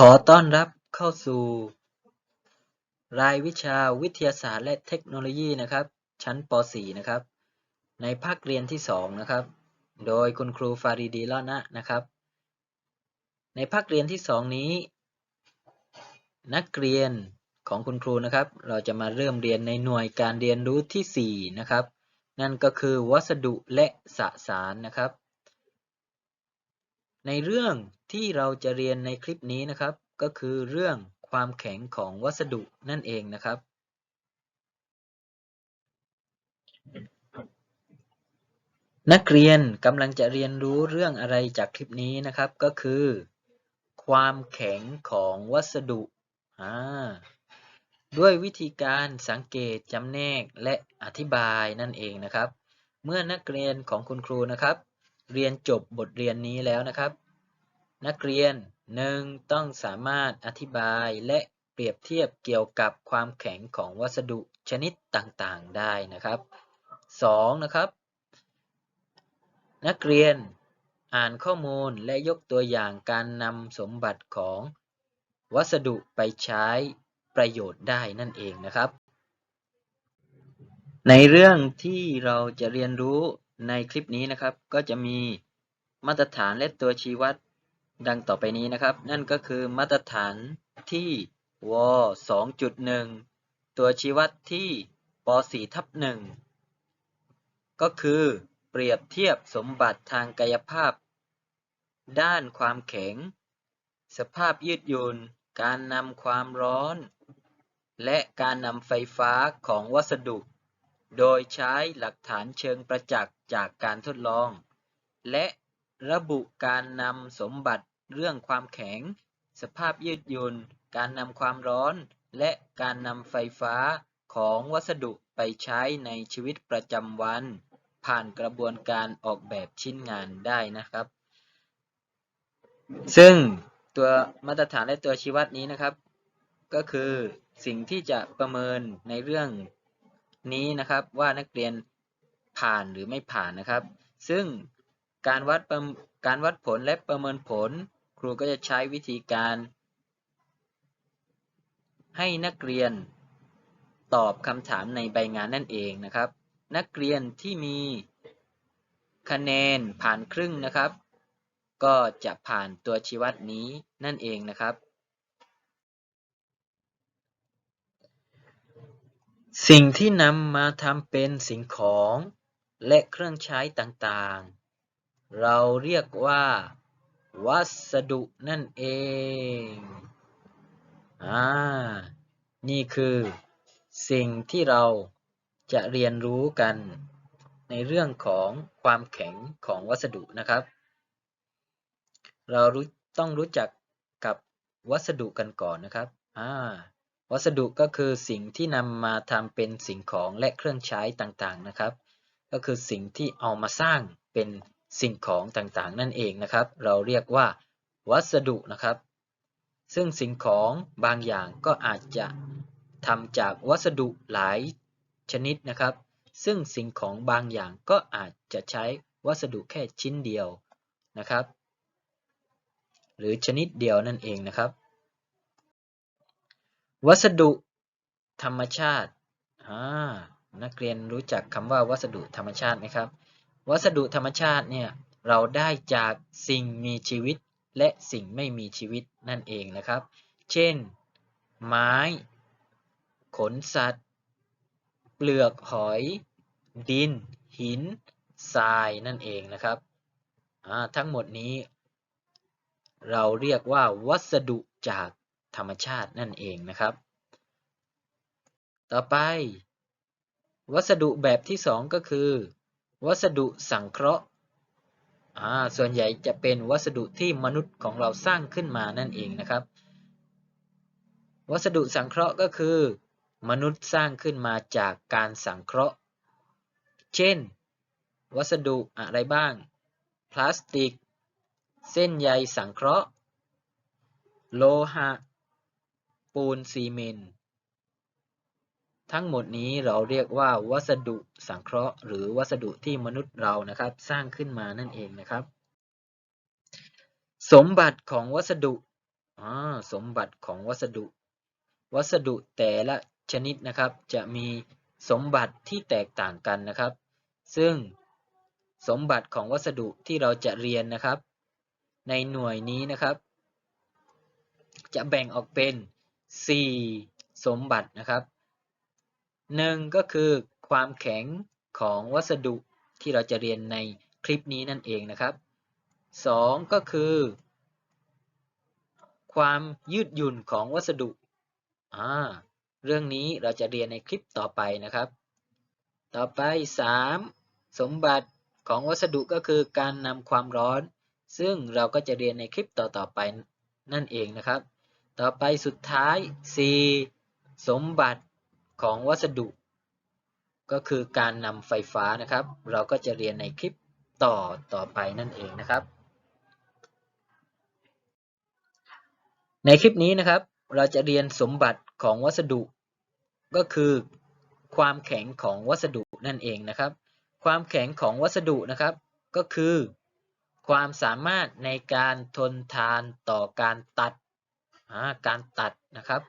ขอต้อนรับเข้าสู่ รายวิชาวิทยาศาสตร์และเทคโนโลยีนะครับ ชั้นป .4 นะครับ ในภาคเรียนที่ 2 นะครับ โดยคุณครูฟารีดีลอนะนะครับ ในภาคเรียนที่ 2 นี้ นักเรียนของคุณครูนะครับ เราจะมาเริ่มเรียนในหน่วยการเรียนรู้ที่ 4 นะครับ นั่นก็คือวัสดุและสสารนะครับ ในเรื่องที่เราจะเรียนในคลิปนี้นะครับ ก็คือเรื่องความแข็งของวัสดุนั่นเองนะครับ นักเรียนกำลังจะเรียนรู้เรื่องอะไรจากคลิปนี้นะครับ ก็คือ ความแข็งของวัสดุด้วยวิธีการสังเกตจำแนกและอธิบายนั่นเองนะครับ เมื่อนักเรียนของคุณครูนะครับ เรียนจบบทเรียนนี้แล้วนะครับ นักเรียนหนึ่งต้องสามารถอธิบายและเปรียบเทียบเกี่ยวกับความแข็งของวัสดุชนิดต่างๆ ได้นะครับสองนะครับ นักเรียนอ่านข้อมูลและยกตัวอย่างการนำสมบัติของวัสดุไปใช้ประโยชน์ได้นั่นเองนะครับ ในเรื่องที่เราจะเรียนรู้ในคลิปนี้นะครับ ก็จะมีมาตรฐานและตัวชี้วัด ดังต่อไปนี้นะครับ นั่นก็คือมาตรฐานที่ว2.1 ตัวชี้วัดที่ป4ทับ1ก็คือเปรียบเทียบสมบัติทางกายภาพ ด้านความแข็ง สภาพยืดหยุ่น การนำความร้อน และการนำไฟฟ้าของวัสดุ โดยใช้หลักฐานเชิงประจักษ์จากการทดลอง และ ระบุการนำสมบัติเรื่องความแข็ง สภาพยืดหยุ่น การนำความร้อน และการนำไฟฟ้าของวัสดุไปใช้ในชีวิตประจำวัน ผ่านกระบวนการออกแบบชิ้นงานได้นะครับ ซึ่งตัวมาตรฐานและตัวชี้วัดนี้นะครับ ก็คือสิ่งที่จะประเมินในเรื่องนี้นะครับว่านักเรียนผ่านหรือไม่ผ่านนะครับ ซึ่ง การวัดการวัดผลและประเมินผล ครูก็จะใช้วิธีการ ให้นักเรียนตอบคำถามในใบงานนั่นเองนะครับ นักเรียนที่มีคะแนนผ่านครึ่งนะครับ ก็จะผ่านตัวชี้วัดนี้นั่นเองนะครับ สิ่งที่นำมาทำเป็นสิ่งของและเครื่องใช้ต่างๆ เราเรียกว่า วัสดุนั่นเอง อ่า นี่คือ สิ่งที่เราจะเรียนรู้กันในเรื่องของความแข็งของวัสดุนะครับ เรารู้ต้องรู้จักกับวัสดุกันก่อนนะครับ อ่า วัสดุก็คือสิ่งที่นำมาทำเป็นสิ่งของและเครื่องใช้ต่างๆนะครับ ก็คือสิ่งที่เอามาสร้างเป็น สิ่งของต่างๆ นั่นเองนะครับ เราเรียกว่าวัสดุนะครับ ซึ่งสิ่งของบางอย่างก็อาจจะทำจากวัสดุหลายชนิดนะครับ ซึ่งสิ่งของบางอย่างก็อาจจะใช้วัสดุแค่ชิ้นเดียวนะครับ หรือชนิดเดียวนั่นเองนะครับ วัสดุธรรมชาตินักเรียนรู้จักคำว่าวัสดุธรรมชาติไหมครับ วัสดุธรรมชาติเนี่ยเราได้จากสิ่งมีชีวิตและสิ่งไม่มีชีวิตนั่นเองนะครับ เช่น ไม้ ขนสัตว์ เปลือกหอย ดิน หิน ทรายนั่นเองนะครับ ทั้งหมดนี้ เราเรียกว่าวัสดุจากธรรมชาตินั่นเองนะครับ ต่อไป วัสดุแบบที่สองก็คือ วัสดุสังเคราะห์ส่วนใหญ่จะเป็นวัสดุที่มนุษย์ของเราสร้างขึ้นมานั่นเองนะครับ วัสดุสังเคราะห์ก็คือ มนุษย์สร้างขึ้นมาจากการสังเคราะห์ เช่น วัสดุอะไรบ้าง พลาสติก เส้นใยสังเคราะห์ โลหะ ปูนซีเมนต์ ทั้งหมดนี้เราเรียกว่าวัสดุสังเคราะห์ หรือวัสดุที่มนุษย์เรานะครับ สร้างขึ้นมานั่นเองนะครับ สมบัติของวัสดุอ่าสมบัติของวัสดุ วัสดุแต่ละชนิดนะครับ จะมีสมบัติที่แตกต่างกันนะครับ ซึ่งสมบัติของวัสดุที่เราจะเรียนนะครับ ในหน่วยนี้นะครับ จะแบ่งออกเป็น 4 สมบัตินะครับ หนึ่งก็คือความแข็งของวัสดุที่เราจะเรียนในคลิปนี้นั่นเองนะครับสองก็คือ ความยืดหยุ่นของวัสดุอ่าเรื่องนี้เราจะเรียนในคลิปต่อไปนะครับ ต่อไป 3 สมบัติของวัสดุก็คือการนำความร้อน ซึ่งเราก็จะเรียนในคลิปต่อๆไปนั่นเองนะครับ ต่อไปสุดท้าย 4 สมบัติ ของวัสดุ ก็คือการนำไฟฟ้านะครับ เราก็จะเรียนในคลิปต่อต่อไปนั่นเองนะครับ ในคลิปนี้นะครับ เราจะเรียนสมบัติของวัสดุ ก็คือความแข็งของวัสดุนั่นเองนะครับ ความแข็งของวัสดุนะครับ ก็คือ ความสามารถในการทนทานต่อการตัดการตัดนะครับ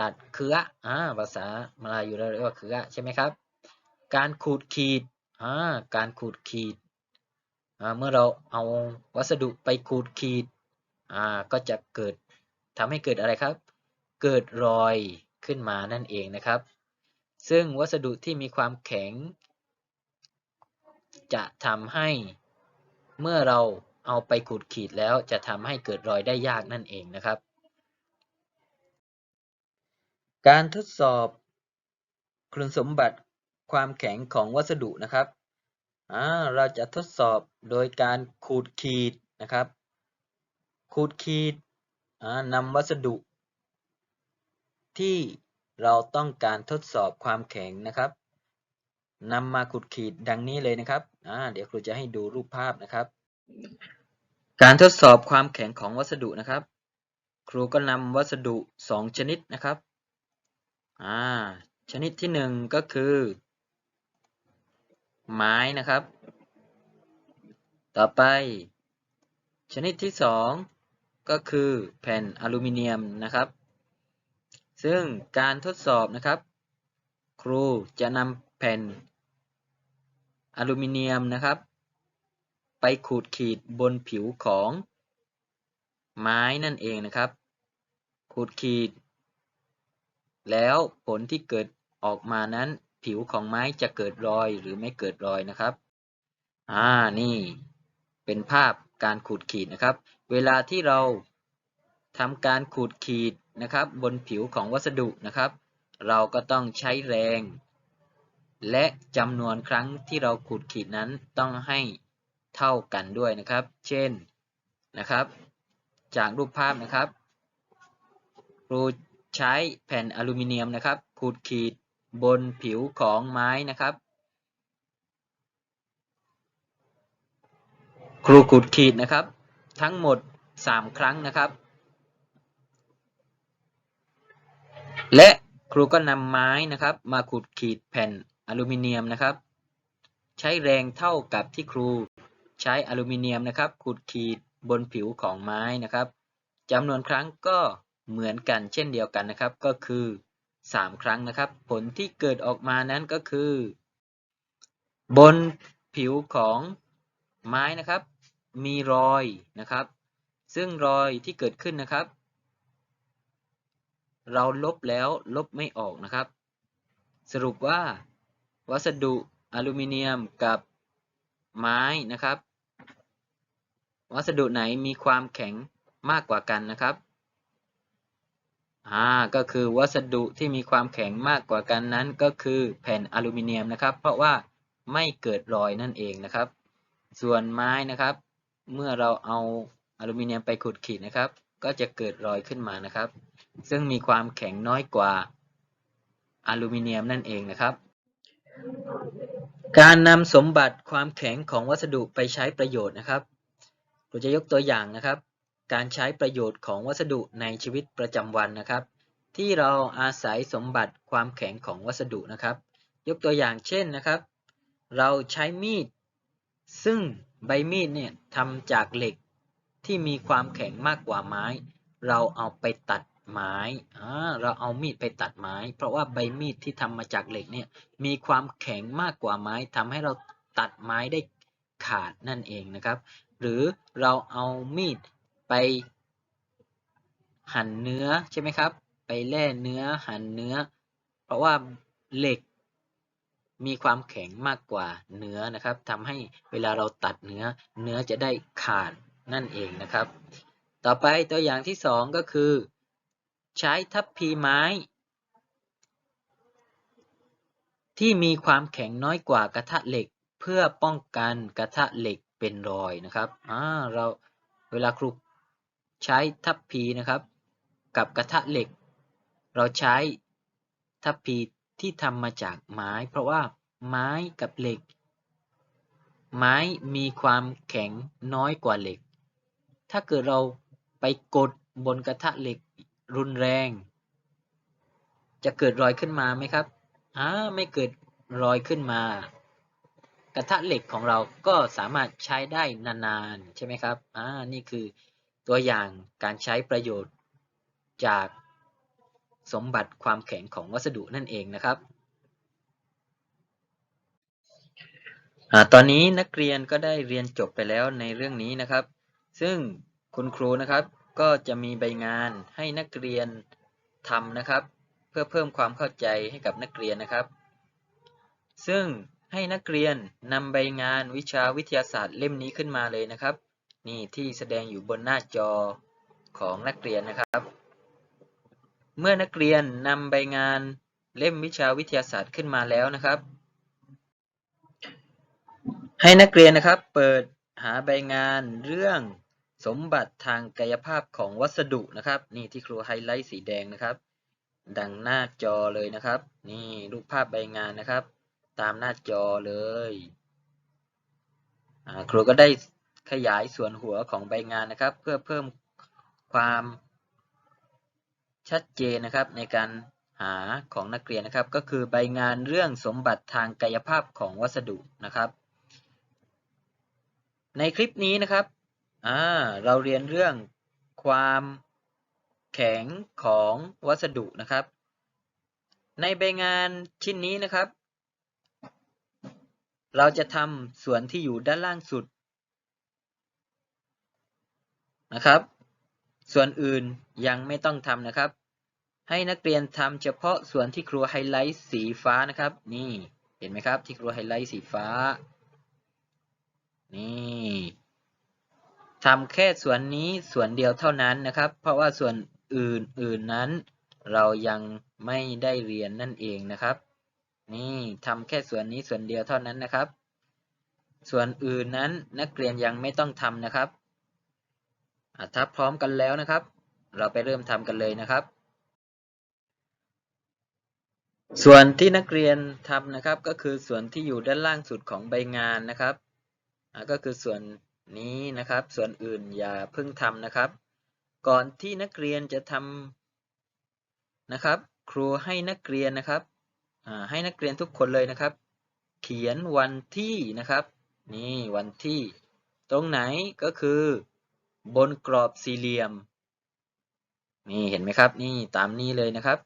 ตัดเคืออ่าภาษามาลายูเราเรียกว่าเคือใช่ไหมครับ การขูดขีดอ่าการขูดขีดอ่าเมื่อเราเอาวัสดุไปขูดขีดอ่าก็จะเกิดทำให้เกิดอะไรครับ เกิดรอยขึ้นมานั่นเองนะครับ ซึ่งวัสดุที่มีความแข็ง จะทำให้เมื่อเราเอาไปขูดขีดแล้วจะทำให้เกิดรอยได้ยากนั่นเองนะครับ การทดสอบคุณสมบัติความแข็งของวัสดุนะครับ เราจะทดสอบโดยการขูดขีดนะครับ ขูดขีดนำวัสดุ ที่เราต้องการทดสอบความแข็งนะครับนำมาขูดขีดดังนี้เลยนะครับ เดี๋ยวครูจะให้ดูรูปภาพนะครับ การทดสอบความแข็งของวัสดุนะครับ ครูก็นำวัสดุ 2 ชนิดนะครับ อ่าชนิดที่1ก็คือ ไม้นะครับ ต่อไป ชนิดที่2ก็คือแผ่นอลูมิเนียมนะครับ ซึ่งการทดสอบนะครับ ครูจะนำแผ่นอลูมิเนียมนะครับ ไปขูดขีดบนผิวของไม้นั่นเองนะครับ ขูดขีด แล้วผลที่เกิดออกมานั้นผิวของไม้จะเกิดรอยหรือไม่เกิดรอยนะครับ อ่า นี่ เป็นภาพการขูดขีดนะครับ เวลาที่เราทำการขูดขีดนะครับ บนผิวของวัสดุนะครับ เราก็ต้องใช้แรง และจำนวนครั้งที่เราขูดขีดนั้นต้องให้เท่ากันด้วยนะครับ เช่นนะครับ จากรูปภาพนะครับครู ใช้แผ่นอลูมิเนียมนะครับขูดขีดบนผิวของไม้นะครับ ครูขูดขีดนะครับ ทั้งหมด 3 ครั้งนะครับ และครูก็นำไม้นะครับ มาขูดขีดแผ่นอลูมิเนียมนะครับ ใช้แรงเท่ากับที่ครูใช้อลูมิเนียมนะครับขูดขีดบนผิวของไม้นะครับจำนวนครั้งก็ เหมือนกันเช่นเดียวกันนะครับ ก็คือ 3 ครั้งนะครับ ผลที่เกิดออกมานั้นก็คือ บนผิวของไม้นะครับ มีรอยนะครับ ซึ่งรอยที่เกิดขึ้นนะครับ เราลบแล้วลบไม่ออกนะครับ สรุปว่า วัสดุอลูมิเนียมกับไม้นะครับ วัสดุไหนมีความแข็งมากกว่ากันนะครับ อ่าก็คือวัสดุที่มีความแข็งมากกว่ากันนั้นก็คือแผ่นอลูมิเนียมนะครับ เพราะว่าไม่เกิดรอยนั่นเองนะครับ ส่วนไม้นะครับ เมื่อเราเอาอลูมิเนียมไปขุดขีดนะครับ ก็จะเกิดรอยขึ้นมานะครับ ซึ่งมีความแข็งน้อยกว่าอลูมิเนียมนั่นเองนะครับ การนำสมบัติความแข็งของวัสดุไปใช้ประโยชน์นะครับเราจะยกตัวอย่างนะครับ การใช้ประโยชน์ของวัสดุในชีวิตประจำวันนะครับ ที่เราอาศัยสมบัติความแข็งของวัสดุนะครับ ยกตัวอย่างเช่นนะครับ เราใช้มีด ซึ่งใบมีดเนี่ยทำจากเหล็กที่มีความแข็งมากกว่าไม้ เราเอาไปตัดไม้เราเอามีดไปตัดไม้ เพราะว่าใบมีดที่ทำมาจากเหล็กเนี่ยมีความแข็งมากกว่าไม้ทำให้เราตัดไม้ได้ขาดนั่นเองนะครับ หรือเราเอามีด ไปหั่นเนื้อใช่ไหมครับ ไปแล่เนื้อหั่นเนื้อ เพราะว่าเหล็กมีความแข็งมากกว่าเนื้อนะครับทำให้เวลาเราตัดเนื้อเนื้อจะได้ขาดนั่นเองนะครับ ต่อไปตัวอย่างที่สองก็คือ ใช้ทัพพีไม้ ที่มีความแข็งน้อยกว่ากระทะเหล็ก เพื่อป้องกันกระทะเหล็กเป็นรอยนะครับอ่าเราเวลาครู ใช้ทัพพีนะครับ กับกระทะเหล็ก เราใช้ทัพพีที่ทำมาจากไม้ เพราะว่าไม้กับเหล็ก ไม้มีความแข็งน้อยกว่าเหล็ก ถ้าเกิดเราไปกดบนกระทะเหล็กรุนแรง จะเกิดรอยขึ้นมาไหมครับอ่าไม่เกิดรอยขึ้นมา กระทะเหล็กของเราก็สามารถใช้ได้นานๆ ใช่ไหมครับอ่านี่คือ ตัวอย่างการใช้ประโยชน์จากสมบัติความแข็งของวัสดุนั่นเองนะครับอตอนนี้นักเรียนก็ได้เรียนจบไปแล้วในเรื่องนี้นะครับ ซึ่งคุณครูนะครับก็จะมีใบงานให้นักเรียนทำนะครับ เพื่อเพิ่มความเข้าใจให้กับนักเรียนนะครับ ซึ่งให้นักเรียนนำใบงานวิชาวิทยาศาสตร์เล่มนี้ขึ้นมาเลยนะครับ นี่ที่แสดงอยู่บนหน้าจอของนักเรียนนะครับ เมื่อนักเรียนนำใบงานเล่มวิชาวิทยาศาสตร์ขึ้นมาแล้วนะครับ ให้นักเรียนนะครับเปิดหาใบงานเรื่องสมบัติทางกายภาพของวัสดุนะครับ นี่ที่ครูไฮไลท์สีแดงนะครับ ดังหน้าจอเลยนะครับ นี่รูปภาพใบงานนะครับ ตามหน้าจอเลยครูก็ได้ ขยายส่วนหัวของใบงานนะครับ เพื่อเพิ่มความชัดเจนนะครับในการหาของนักเรียนนะครับ ก็คือใบงานเรื่องสมบัติทางกายภาพของวัสดุนะครับ ในคลิปนี้นะครับเราเรียนเรื่องความแข็งของวัสดุนะครับ ในใบงานชิ้นนี้นะครับ เราจะทำส่วนที่อยู่ด้านล่างสุด นะครับ ส่วนอื่นยังไม่ต้องทำนะครับ ให้นักเรียนทำเฉพาะส่วนที่ครูไฮไลท์สีฟ้านะครับ นี่เห็นไหมครับ ที่ครูไฮไลท์สีฟ้า นี่ทำแค่ส่วนนี้ส่วนเดียวเท่านั้นนะครับ เพราะว่าส่วนอื่นๆนั้น เรายังไม่ได้เรียนนั่นเองนะครับ นี่ทำแค่ส่วนนี้ส่วนเดียวเท่านั้นนะครับ ส่วนอื่นนั้นนักเรียนยังไม่ต้องทำนะครับ ถ้าพร้อมกันแล้วนะครับ เราไปเริ่มทำกันเลยนะครับ ส่วนที่นักเรียนทำนะครับ ก็คือส่วนที่อยู่ด้านล่างสุดของใบงานนะครับก็คือส่วนนี้นะครับ ส่วนอื่นอย่าเพิ่งทำนะครับ ก่อนที่นักเรียนจะทำนะครับ ครูให้นักเรียนนะครับให้นักเรียนทุกคนเลยนะครับ เขียนวันที่นะครับ นี่วันที่ ตรงไหนก็คือ บนกรอบสี่เหลี่ยม นี่เห็นไหมครับ นี่ตามนี้เลยนะครับ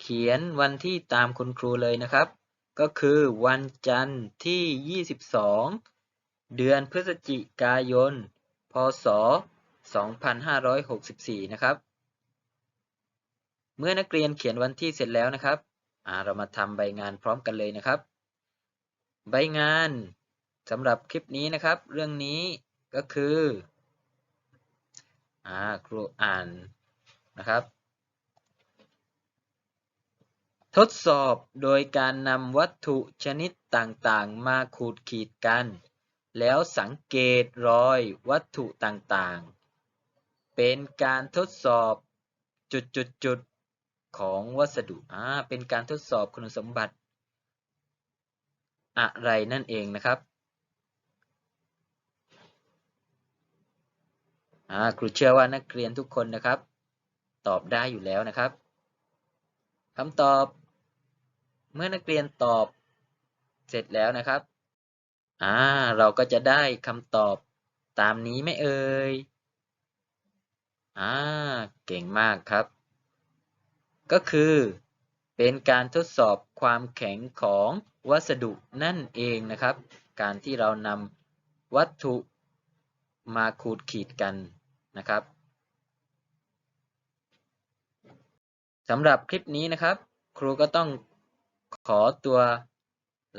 เขียนวันที่ตามคุณครูเลยนะครับ ก็คือวันจันทร์ที่ 22 เดือนพฤศจิกายน พศ 2564 นะครับ เมื่อนักเรียนเขียนวันที่เสร็จแล้วนะครับเรามาทำใบงานพร้อมกันเลยนะครับ ใบงานสำหรับคลิปนี้นะครับ เรื่องนี้ก็คือ อ่าครูอ่านนะครับ ทดสอบโดยการนำวัตถุชนิดต่างๆ มาขูดขีดกัน แล้วสังเกตรอยวัตถุต่างๆ เป็นการทดสอบจุดๆของวัสดุอ่าเป็นการทดสอบคุณสมบัติอะไรนั่นเองนะครับ ครูเชื่อว่านักเรียนทุกคนนะครับ ตอบได้อยู่แล้วนะครับคำตอบ เมื่อนักเรียนตอบเสร็จแล้วนะครับอ่าเราก็จะได้คำตอบตามนี้ไม่เอ่ยอ่าเก่งมากครับ ก็คือเป็นการทดสอบความแข็งของวัสดุนั่นเองนะครับ การที่เรานำวัตถุมาขูดขีดกัน นะครับสำหรับคลิปนี้นะครับ ครูก็ต้องขอตัว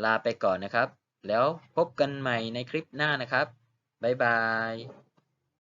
ลาไปก่อนนะครับ แล้วพบกันใหม่ในคลิปหน้านะครับ บ๊ายบาย